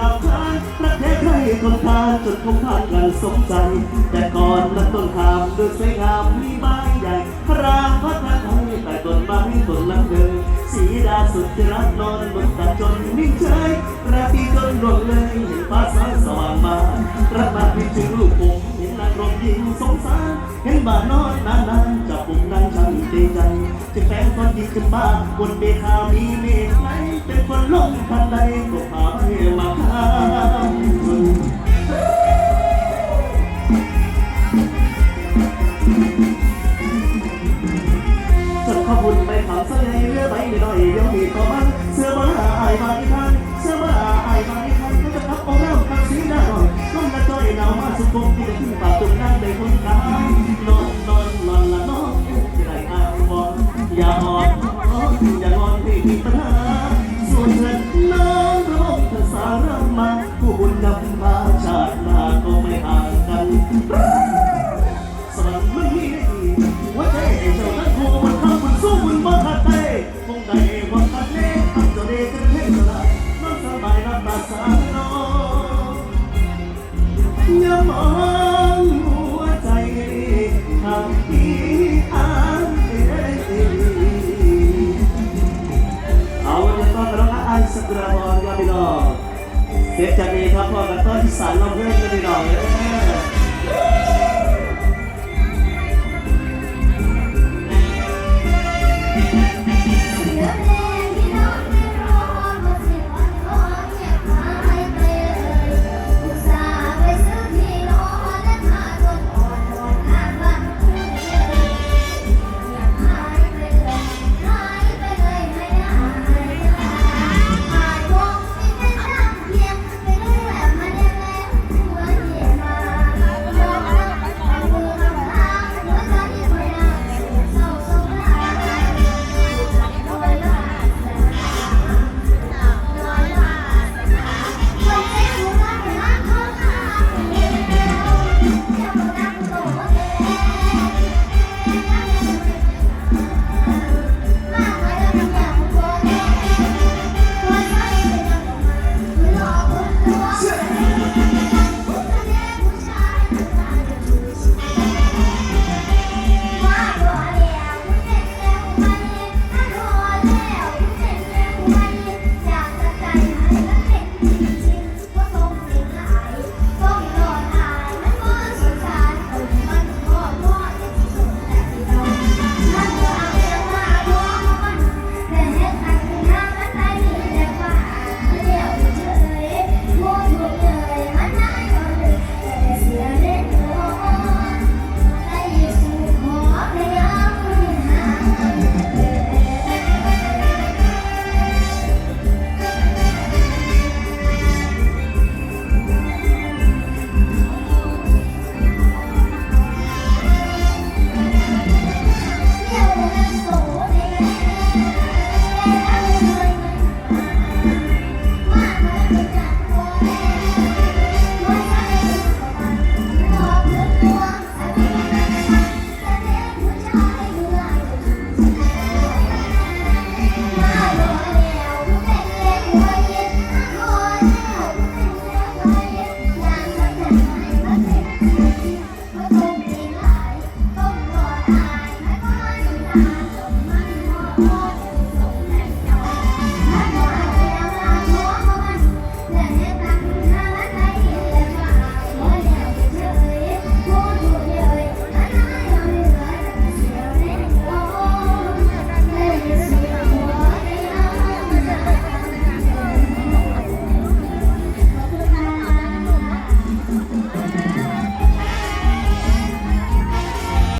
ล่าวค้านรักแท้ใครคนทานจนคงพานกันสมใจ แต่ก่อนนั้นต้นขามดูสวยงามมีใบใหญ่พระรามพระทัไทยแต่ต้นไม้ต้นลำเดินสีดาสุดที่รักนอนบนตาจนนิ่งเฉยราตรีจนดวงเลยเห็นฟ้าสายสว่างมารักมาพิถึงลูกผมเห็นนางรมยิงสงสารเห็นบ้านนอนนาน จะแฝงคนดีขึ้นบ้านบนเบคามีเมฆไหลเป็นคนลงทันใดก็พาให้มาข้ามฉันขอบคุณไปถามสน่ห์เรือใบหน่อยเดี๋ยวมีก็มันเสื้อมาอายมาอีกทันเสื้อมาอายมาอีกทันก็จะทับเอาน้ำข้างสีหน้าหน่อยน้องกระจอยหนาวมาสุดคงที่จะขึ้นปากตรง อย่าอ่อนอย่างอนที่มีปัญหาส่วนเธอน้องร้องเธอสารมาผู้บุญนำพาชาติหน้าก็ไม่ห่างกันสวรรค์ไม่มีได้ดีหัวใจไอ้เจ้านั้นคู่มันข้ามันสู้มันบ่ขาดใจคงได้ว่าขาดเล่ทำเจ้าเด็กกันเพ่งสลายนอนสบายรับตาสาน้องยามองหัวใจทำที่อา อนรับอาไอสักระบอนครับพี่น้องเสียจากนี้ครับพ่อกับต้นสารลำเพื่อนกันพี่น้องเลย